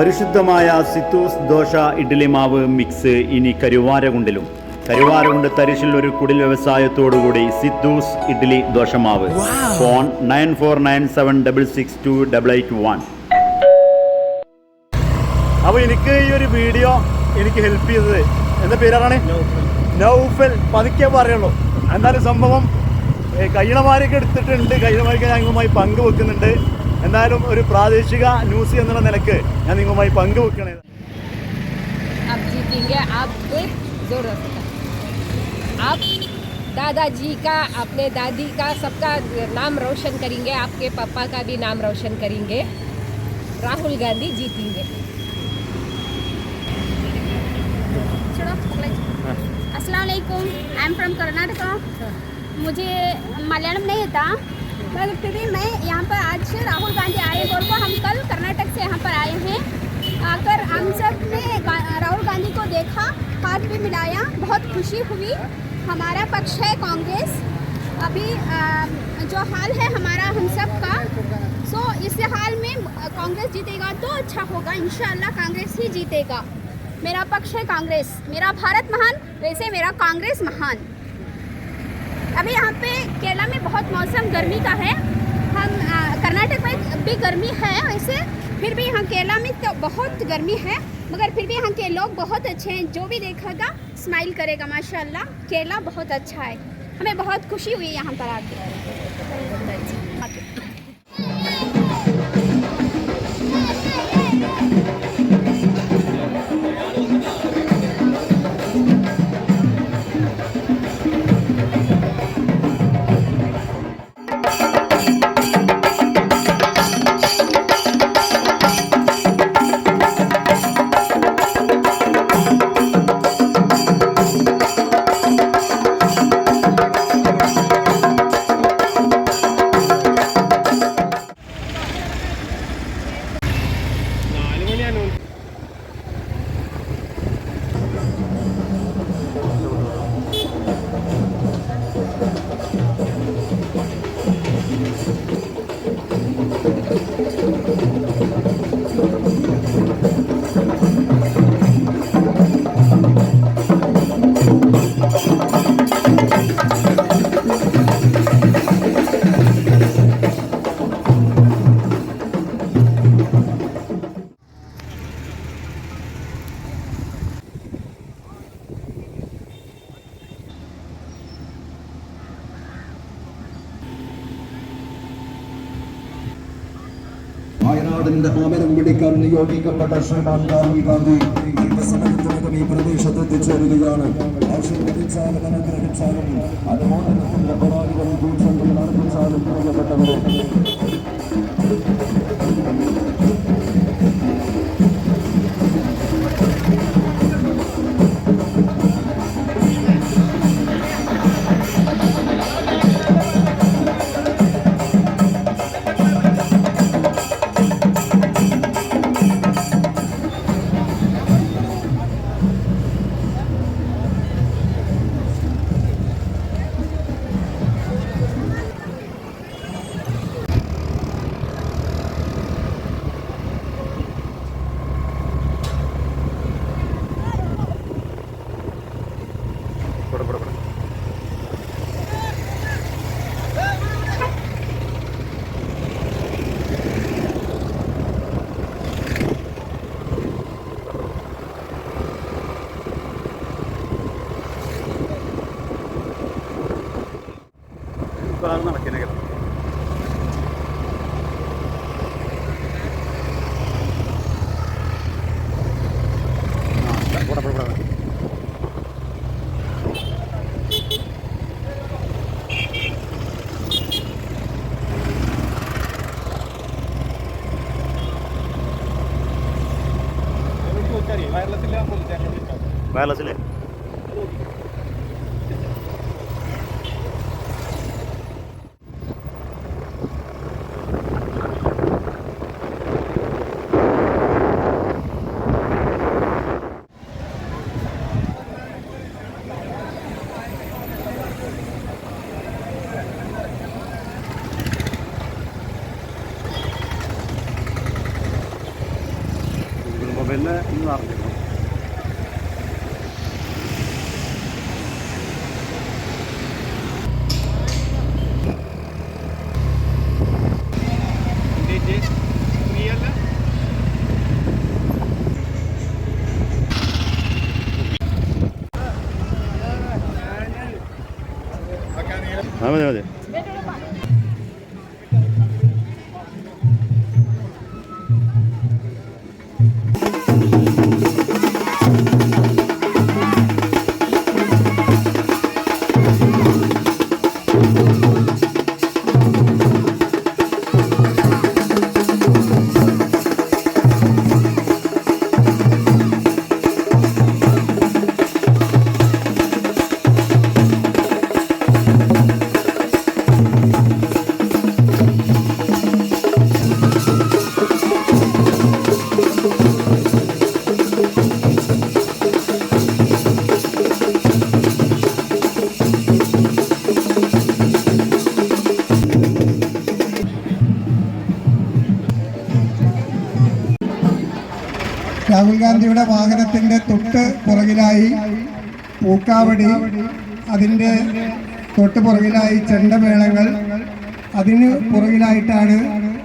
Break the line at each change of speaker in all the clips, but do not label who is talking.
പരിശുദ്ധമായ സിത്തൂസ് ദോശ ഇഡ്ഡലി മാവ് മിക്സ് ഇനി കരുവാരകുണ്ടിലും. കരുവാരകുണ്ട് തരിശിൽ ഒരു കുടിൽ വ്യവസായത്തോടുകൂടി സിത്തൂസ് ഇഡ്ഡലി ദോശമാവ് phone nine four nine seven double six two double eight one.
അപ്പോൾ എനിക്ക് ഈ ഒരു വീഡിയോ എനിക്ക് ഹെൽപ്പ് ചെയ്തത്. എന്താ പേരാണ് നൗഫൽ. പതുക്കെ പറയുള്ളൂ എന്തായാലും സംഭവം ഏ, കയ്യണമാരൊക്കെ എടുത്തിട്ടുണ്ട് കയ്യണമാരൊക്കെ ഞാൻ നിങ്ങളുമായി പങ്കുവെക്കുന്നുണ്ട് എന്തായാലും ഒരു പ്രാദേശിക ന്യൂസ് എന്നുള്ള നിലക്ക് ഞാൻ നിങ്ങളുമായി പങ്കുവെക്കണേ
आप जीतेंगे आप एक जरूरत है आप दादाजी का अपने दादी का सबका नाम रोशन करेंगे आपके पापा का भी नाम रोशन करेंगे राहुल गांधी जीतेंगे
अस्सलाम वालेकुम आई एम फ्रॉम कर्नाटका मुझे मलयालम नहीं आता पर फिर भी मैं यहाँ पर आज राहुल गांधी आए बोल को हम कल कर्नाटक से यहाँ पर आए हैं। आकर हम सबने राहुल गांधी को देखा, हाथ भी मिलाया, बहुत खुशी हुई। हमारा पक्ष है कांग्रेस। अभी जो हाल है हमारा हम सब का, सो इस हाल में कांग्रेस जीतेगा तो अच्छा होगा, इंशाल्लाह कांग्रेस ही जीतेगा। मेरा पक्ष है कांग्रेस। मेरा भारत महान, वैसे मेरा कांग्रेस महान। अभी यहाँ पे केरला में बहुत मौसम गर्मी का है। हम कर्नाटक में भी गर्मी है वैसे, फिर भी यहाँ केरला में तो बहुत गर्मी है, मगर फिर भी यहाँ के लोग बहुत अच्छे हैं, जो भी देखेगा स्माइल करेगा, माशाल्लाह, केरला बहुत अच्छा है। हमें बहुत खुशी हुई यहाँ पर आके।
നിയോഗിക്കപ്പെട്ട ശ്രീമാൻ രാഹുൽ ഗാന്ധി വികസനത്തിനകം ഈ പ്രദേശത്ത് എത്തിച്ചേരുകയാണ് ആശീർവദിച്ചാലും അനുഗ്രഹിച്ചാലും അനുമോദനത്തിന്റെ പരാതികളും നടത്തിച്ചാലും പ്രിയപ്പെട്ടവരെ.
വയർലെസ്സില്ലേ പിന്നെ ഇന്ന് അറിഞ്ഞു ആ മതി മതി
രാഹുൽ പുറകിലായി പൂക്കാവടി അതിന്റെ തൊട്ട് പുറകിലായി ചെണ്ടമേളങ്ങൾ അതിന് പുറകിലായിട്ടാണ്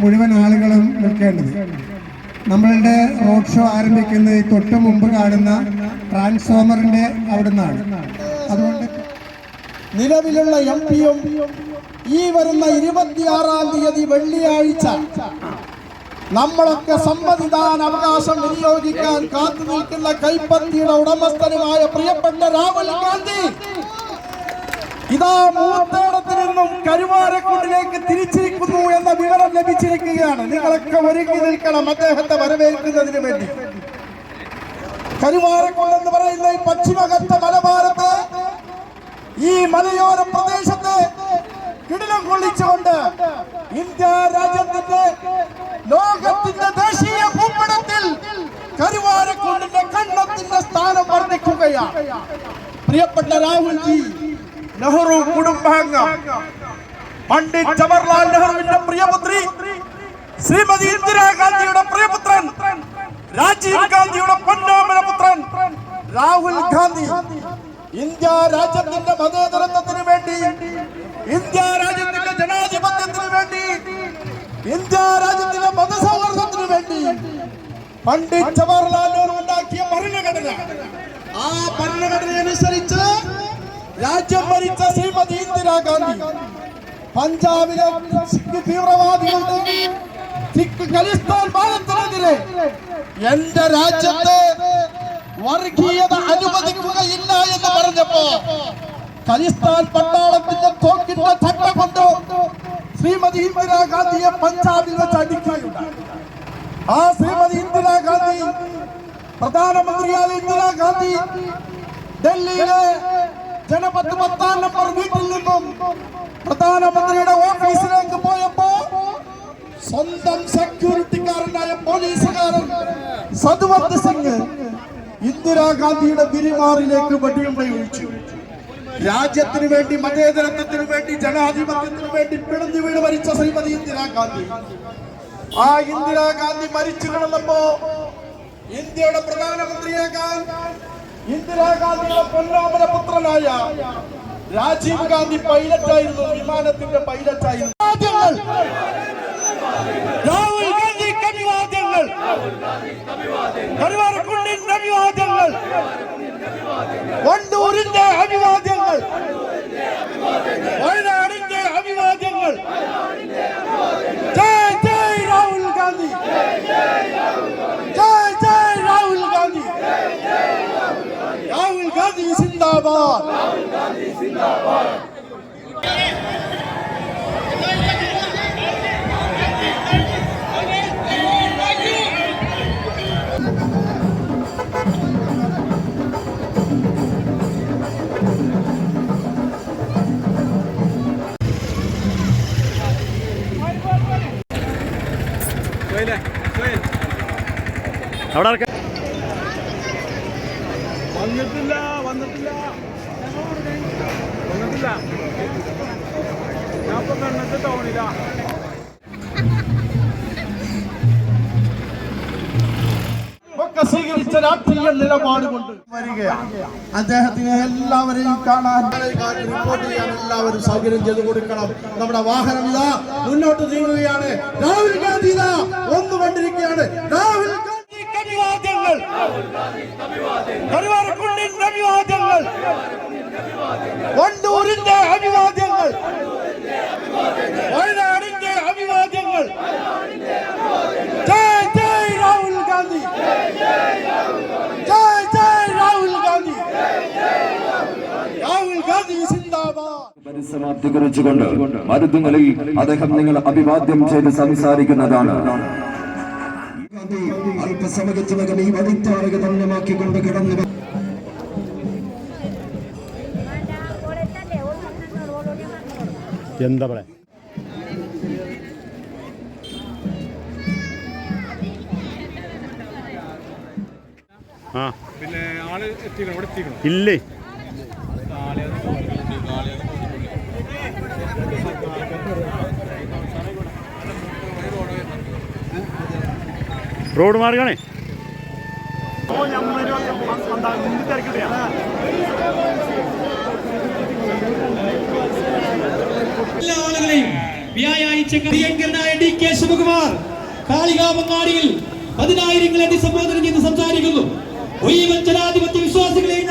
മുഴുവൻ ആളുകളും നിൽക്കേണ്ടത്. നമ്മളുടെ റോഡ് ഷോ ആരംഭിക്കുന്നത് തൊട്ട് മുമ്പ് കാണുന്ന ട്രാൻസ്ഫോമറിന്റെ അവിടുന്നാണ്. അതുകൊണ്ട്
നിലവിലുള്ള എം പിയും ഈ വരുന്ന ഇരുപത്തിയാറാം തീയതി വെള്ളിയാഴ്ച നമ്മളൊക്കെ സമ്മതിദാന അവകാശം വിനിയോഗിക്കാൻ കാത്തു നിൽക്കുന്ന കൈപ്പത്തിയുടെ ഉടമസ്ഥനുമായ പ്രിയപ്പെട്ട രാഹുൽ ഗാന്ധി. ഇതാ മൂത്തേടത്തിൽ നിന്നും കരുവാരക്കുണ്ടിലേക്ക് തിരിച്ചിരിക്കുന്നു എന്ന വിവരം ലഭിച്ചിരിക്കുകയാണ്. നിങ്ങളൊക്കെ ഒരുങ്ങി നിൽക്കണം അദ്ദേഹത്തെ വരവേൽക്കുന്നതിന് വേണ്ടി. കരുവാരക്കുണ്ട് എന്ന് പറയുന്ന ഈ പശ്ചിമഘട്ട മലബാരത്ത് ഈ മലയോര പ്രദേശത്ത് കിടിലം കൊള്ളിച്ചുകൊണ്ട് ഇന്ത്യ രാജ്യത്തിന്റെ ലോകത്തിന്റെ ദേശീയ ഭൂപടത്തിൽ കരുവാരക്കുണ്ടിന്റെ കണ്ണത്തിന്റെ സ്ഥാനം വർദ്ധിക്കുകയാണ് പ്രിയപ്പെട്ട രാഹുൽജി നെഹ്റു കുടുംബാംഗം. പണ്ഡിറ്റ് ജവഹർലാൽ നെഹ്റുവിന്റെ പ്രിയപുത്രി ശ്രീമതി ഇന്ദിരാഗാന്ധിയുടെ പ്രിയപുത്രൻ രാജീവ് ഗാന്ധിയുടെ പൊന്നോമന പുത്രൻ രാഹുൽ ഗാന്ധി. ഇന്ത്യ രാജ്യത്തിന്റെ മതേതരത്വത്തിന് വേണ്ടി ഇന്ത്യ രാജ്യത്തിന്റെ ജനാധിപത്യത്തിന് വേണ്ടി ഇന്ത്യ രാജ്യത്തിന്റെ മതസൗഹാർദ്ദത്തിന് വേണ്ടി പണ്ഡിറ്റ് ജവഹർലാൽ നെഹ്റു ഉണ്ടാക്കിയ ഭരണഘടന. ആ ഭരണഘടന അനുസരിച്ച് രാജ്യം ഭരിച്ച ശ്രീമതി ഇന്ദിരാഗാന്ധി പഞ്ചാബിലെ സിഖ് തീവ്രവാദികളുടെ സിഖ് ഖലിസ്ഥാൻ വാദത്തിനെതിരെ എന്റെ രാജ്യത്ത് വർഗീയത അനുവദിക്കുകയില്ല എന്ന് പറഞ്ഞപ്പോ ഖലിസ്ഥാൻ പട്ടാളത്തിന്റെ തോക്കിന്റെ ചട്ട കൊണ്ട് ശ്രീമതി ഇന്ദിരാഗാന്ധിയെ പഞ്ചാബിൽ വെച്ച് അടിക്കുകയുണ്ടായി. ആ ശ്രീമതി ഇന്ദിരാഗാന്ധി പ്രധാനമന്ത്രിയായ ഇന്ദിരാഗാന്ധി ഡൽഹിയിലെ ജനപത്ത് പത്താം നമ്പർ വീട്ടിൽ നിന്നും പ്രധാനമന്ത്രിയുടെ ഓഫീസിലേക്ക് പോയപ്പോ സ്വന്തം സെക്യൂരിറ്റിക്കാരനായ പോലീസുകാരൻ സദ്വന്ത് സിംഗ് ഇന്ദിരാഗാന്ധിയുടെ ഗിരിമാറിലേക്ക് വെടിയുണ്ടയൊഴിച്ചു രാജ്യത്തിന് വേണ്ടി മതേതരത്വത്തിന് വേണ്ടി ജനാധിപത്യത്തിന് വേണ്ടി പിണഞ്ഞു വീട് മരിച്ച ശ്രീമതി ഇന്ദിരാഗാന്ധി ആ ഇന്ദിരാഗാന്ധി മരിച്ചു കിടന്നപ്പോ ഇന്ത്യയുടെ പ്രധാനമന്ത്രിയാകാൻ ഇന്ദിരാഗാന്ധിയുടെ പൊന്നാമന പുത്രനായ രാജീവ് ഗാന്ധി പൈലറ്റായിരുന്നു വിമാനത്തിന്റെ പൈലറ്റായിരുന്നു. ആയിരുന്നു കരുവാരക്കുണ്ടിന്റെ അഭിവാദ്യങ്ങൾ വണ്ടൂരിന്റെ അഭിവാദ്യങ്ങൾ. വയനാടിന്റെ അഭിവാദ്യങ്ങൾ. ജയ് ജയ് രാഹുൽ ഗാന്ധി. ജയ് ജയ് രാഹുൽ ഗാന്ധി. രാഹുൽ ഗാന്ധി സിന്ദാബാദ്.
അവിടെ വന്നിട്ടില്ല വന്നിട്ടില്ല. വന്നിട്ടില്ല. ഞാൻ ഇപ്പൊ കണ്ണത്ത് ടൗണിലാ.
ഒക്കെ സ്വീകരിച്ച രാഷ്ട്രീയ നിലപാട് കൊണ്ട് എല്ലാവരെയും കാണാൻ റിപ്പോർട്ട് ചെയ്യാൻ എല്ലാവരും സൗകര്യം ചെയ്തു കൊടുക്കണം. നമ്മുടെ വാഹനം ഇതാ മുന്നോട്ട് നീങ്ങുകയാണ്. രാഹുൽ ഗാന്ധി ഇതാ വന്നുകൊണ്ടിരിക്കുകയാണ് രാഹുൽ അഭിവാദ്യങ്ങൾ. കരുവാരക്കുണ്ടിന്റെ അഭിവാദ്യങ്ങൾ. വണ്ടൂരിന്റെ അഭിവാദ്യങ്ങൾ. വയനാടിന്റെ അഭിവാദ്യങ്ങൾ. ജയ് ജയ് രാഹുൽ ഗാന്ധി. ജയ് ജയ് രാഹുൽ ഗാന്ധി. രാഹുൽ ഗാന്ധി സിന്ദാബാദ്.
പരിസമാപ്തി കുറിച്ചുകൊണ്ട് മരുതുങ്ങളിൽ അദ്ദേഹം നിങ്ങൾ അഭിവാദ്യം ചെയ്ത് സംസാരിക്കുന്നതാണ്. അല്പസമയത്തിനകം ഈ വഴിത്താറക ധന്യമാക്കിക്കൊണ്ട് കിടന്നു
എന്താ പറയാ? ആ.
പിന്നെ ആൾ എത്തിക്കണം ഇവിടെ എത്തിക്കണം.
ഇല്ലേ? റോഡ് മാർഗാണേ
എല്ലാ കാളികാമങ്ങാടിയിൽ പതിനായിരങ്ങളെ അഭിസംബോധന ചെയ്ത് സംസാരിക്കുന്നു. ജനാധിപത്യ വിശ്വാസികളെയും